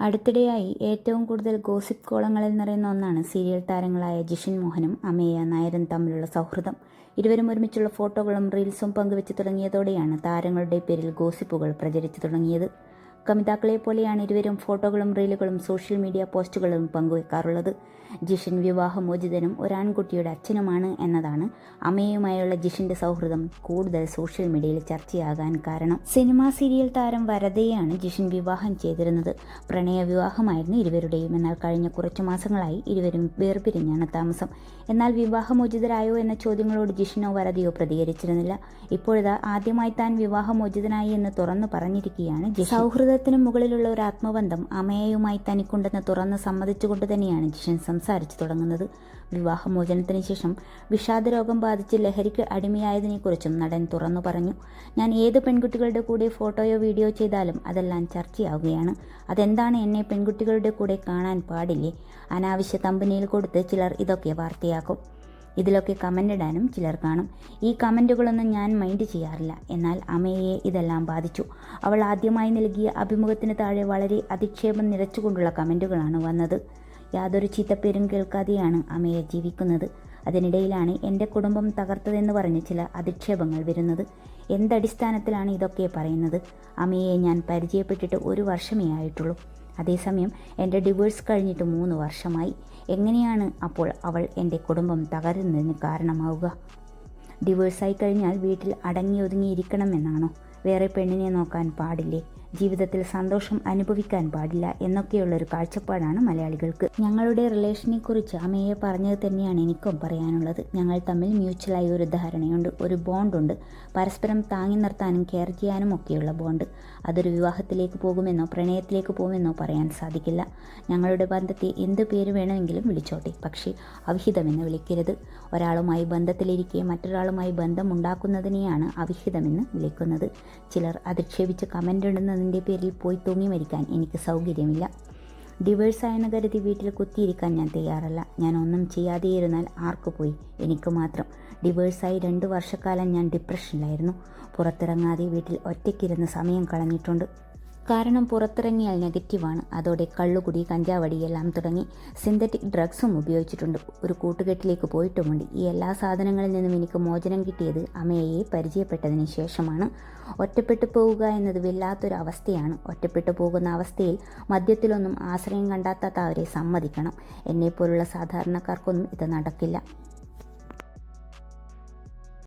അടുത്തിടെയായി ഏറ്റവും കൂടുതൽ ഗോസിപ്പ് കോളങ്ങളിൽ നിറയുന്ന ഒന്നാണ് സീരിയൽ താരങ്ങളായ ജിഷിൻ മോഹനും അമേയ നായരും തമ്മിലുള്ള സൗഹൃദം. ഇരുവരും ഒരുമിച്ചുള്ള ഫോട്ടോകളും റീൽസും പങ്കുവെച്ച് തുടങ്ങിയതോടെയാണ് താരങ്ങളുടെ പേരിൽ ഗോസിപ്പുകൾ പ്രചരിച്ചു തുടങ്ങിയത്. കമിതാക്കളെ പോലെയാണ് ഇരുവരും ഫോട്ടോകളും റീലുകളും സോഷ്യൽ മീഡിയ പോസ്റ്റുകളും പങ്കുവെക്കാറുള്ളത്. ജിഷിൻ വിവാഹമോചിതനും ഒരാൺകുട്ടിയുടെ അച്ഛനുമാണ് എന്നതാണ് അമ്മയുമായുള്ള ജിഷിന്റെ സൗഹൃദം കൂടുതൽ സോഷ്യൽ മീഡിയയിൽ ചർച്ചയാകാൻ കാരണം. സിനിമാ സീരിയൽ താരം വരദയെയാണ് ജിഷിൻ വിവാഹം ചെയ്തിരുന്നത്. പ്രണയ വിവാഹമായിരുന്നു ഇരുവരുടെയും. എന്നാൽ കഴിഞ്ഞ കുറച്ചു മാസങ്ങളായി ഇരുവരും വേർപിരിഞ്ഞാണ് താമസം. എന്നാൽ വിവാഹമോചിതരായോ എന്ന ചോദ്യങ്ങളോട് ജിഷിനോ വരദയോ പ്രതികരിച്ചിരുന്നില്ല. ഇപ്പോഴത്തെ ആദ്യമായി താൻ വിവാഹമോചിതനായി എന്ന് തുറന്നു പറഞ്ഞിരിക്കുകയാണ് ജിഷിൻ. സൗഹൃദത്തിന് മുകളിലുള്ള ഒരു ആത്മബന്ധം അമ്മയുമായി തനിക്കുണ്ടെന്ന് തുറന്ന് സമ്മതിച്ചുകൊണ്ട് തന്നെയാണ് ജിഷൻ സംസാരിച്ചു തുടങ്ങുന്നത്. വിവാഹമോചനത്തിന് ശേഷം വിഷാദരോഗം ബാധിച്ച് ലഹരിക്ക് അടിമയായതിനെക്കുറിച്ചും നടൻ തുറന്നു പറഞ്ഞു. ഞാൻ ഏത് പെൺകുട്ടികളുടെ കൂടെ ഫോട്ടോയോ വീഡിയോ ചെയ്താലും അതെല്ലാം ചർച്ചയാവുകയാണ്. അതെന്താണ് എന്നെ പെൺകുട്ടികളുടെ കൂടെ കാണാൻ പാടില്ലേ? അനാവശ്യ തമ്പനിയിൽ കൊടുത്ത് ചിലർ ഇതൊക്കെ വാർത്തയാക്കും. ഇതിലൊക്കെ കമന്റ് ഇടാനും ചിലർ കാണും. ഈ കമന്റുകളൊന്നും ഞാൻ മൈൻഡ് ചെയ്യാറില്ല. എന്നാൽ അമ്മയെ ഇതെല്ലാം ബാധിച്ചു. അവൾ ആദ്യമായി നൽകിയ അഭിമുഖത്തിന് താഴെ വളരെ അധിക്ഷേപം നിറച്ചുകൊണ്ടുള്ള കമന്റുകളാണ് വന്നത്. യാതൊരു ചീത്തപ്പേരും കേൾക്കാതെയാണ് അമ്മയെ ജീവിക്കുന്നത്. അതിനിടയിലാണ് എന്റെ കുടുംബം തകർത്തതെന്ന് പറഞ്ഞ് ചില അധിക്ഷേപങ്ങൾ വരുന്നത്. എന്തടിസ്ഥാനത്തിലാണ് ഇതൊക്കെ പറയുന്നത്? അമ്മയെ ഞാൻ പരിചയപ്പെട്ടിട്ട് ഒരു വർഷമേ ആയിട്ടുള്ളൂ. അതേസമയം എന്റെ ഡിവോഴ്സ് കഴിഞ്ഞിട്ട് മൂന്ന് വർഷമായി. എങ്ങനെയാണ് അപ്പോൾ അവൾ എന്റെ കുടുംബം തകരുന്നതിന് കാരണമാവുക? ഡിവോഴ്സായി കഴിഞ്ഞാൽ വീട്ടിൽ അടങ്ങി ഒതുങ്ങിയിരിക്കണമെന്നാണോ വേറെ പെണ്ണിനെ നോക്കാൻ പാടില്ലേ? ജീവിതത്തിൽ സന്തോഷം അനുഭവിക്കാൻ പാടില്ല എന്നൊക്കെയുള്ളൊരു കാഴ്ചപ്പാടാണ് മലയാളികൾക്ക്. ഞങ്ങളുടെ റിലേഷനെ കുറിച്ച് അമ്മയെ പറഞ്ഞത് തന്നെയാണ് എനിക്കും പറയാനുള്ളത്. ഞങ്ങൾ തമ്മിൽ മ്യൂച്വലായി ഒരു ധാരണയുണ്ട് ഒരു ബോണ്ടുണ്ട്. പരസ്പരം താങ്ങി നിർത്താനും കെയർ ചെയ്യാനും ഒക്കെയുള്ള ബോണ്ട്. അതൊരു വിവാഹത്തിലേക്ക് പോകുമെന്നോ പ്രണയത്തിലേക്ക് പോകുമെന്നോ പറയാൻ സാധിക്കില്ല. ഞങ്ങളുടെ ബന്ധത്തെ എന്ത് പേര് വേണമെങ്കിലും വിളിച്ചോട്ടെ പക്ഷേ അവിഹിതമെന്ന് വിളിക്കരുത്. ഒരാളുമായി ബന്ധത്തിലിരിക്കെ മറ്റൊരാളുമായി ബന്ധമുണ്ടാക്കുന്നതിനെയാണ് അവിഹിതമെന്ന് വിളിക്കുന്നത്. ചിലർ അധിക്ഷേപിച്ച് കമന്റ് ഇടുന്നതിന്റെ പേരിൽ പോയി തൂങ്ങി മരിക്കാൻ എനിക്ക് സൗകര്യമില്ല. ഡിവേഴ്സായെന്ന് കരുതി വീട്ടിൽ കുത്തിയിരിക്കാൻ ഞാൻ തയ്യാറല്ല. ഞാൻ ഒന്നും ചെയ്യാതെ ഇരുന്നാൽ ആർക്ക് പോയി? എനിക്ക് മാത്രം. ഡിവേഴ്സായി രണ്ട് വർഷക്കാലം ഞാൻ ഡിപ്രഷനിലായിരുന്നു പുറത്തിറങ്ങാതെ വീട്ടിൽ ഒറ്റയ്ക്കിരുന്ന് സമയം കളഞ്ഞിട്ടുണ്ട്. കാരണം പുറത്തിറങ്ങിയാൽ നെഗറ്റീവാണ്. അതോടെ കള്ളുകുടി കഞ്ചാവടി എല്ലാം തുടങ്ങി സിന്തറ്റിക് ഡ്രഗ്സും ഉപയോഗിച്ചിട്ടുണ്ട്. ഒരു കൂട്ടുകെട്ടിലേക്ക് പോയിട്ടുമുണ്ട്. ഈ എല്ലാ സാധനങ്ങളിൽ നിന്നും എനിക്ക് മോചനം കിട്ടിയത് അമ്മയെ പരിചയപ്പെട്ടതിന് ശേഷമാണ്. ഒറ്റപ്പെട്ടു പോവുക എന്നത് വല്ലാത്തൊരു അവസ്ഥയാണ്. ഒറ്റപ്പെട്ടു പോകുന്ന അവസ്ഥയിൽ മദ്യത്തിലൊന്നും ആശ്രയം കണ്ടെത്താത്തവരെ സമ്മതിക്കണം. എന്നെപ്പോലുള്ള സാധാരണക്കാർക്കൊന്നും ഇത് നടക്കില്ല.